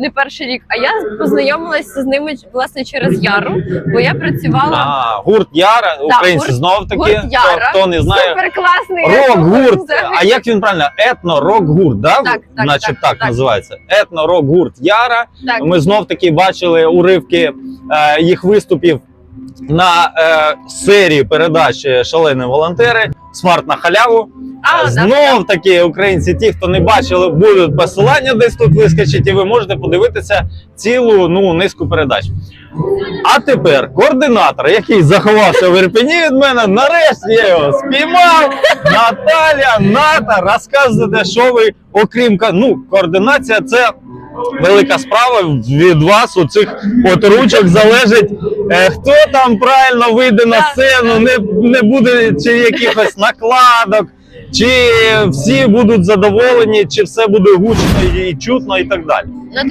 не перший рік. А я познайомилася з ними власне через Яру, бо я працювала А, гурт Яра, українці гурт- знов таки. гурт Яра. Хто, хто не знає. суперкласний Рок-гурт. А як він правильно? Етно-рок-гурт, да? Так, так, Значить, так, так, так. називається. Етно-рок-гурт Яра. Так. Ми знов таки бачили уривки е, їх виступів на е, серії передач Шалені волонтери. Смарт на халяву. А, знов таки, українці, ті, хто не бачили, будуть посилання десь тут вискочить, і ви можете подивитися цілу ну, низку передач. А тепер координатор, який заховався в Ірпені від мене, нарешті я його спіймав. Наталя, Ната, розказуйте, що ви, окрім ну, координація, це велика справа від вас. У цих от ручок залежить, е, хто там правильно вийде на сцену, не, не буде чи якихось накладок. Чи всі будуть задоволені, чи все буде гучно і чутно, і так далі.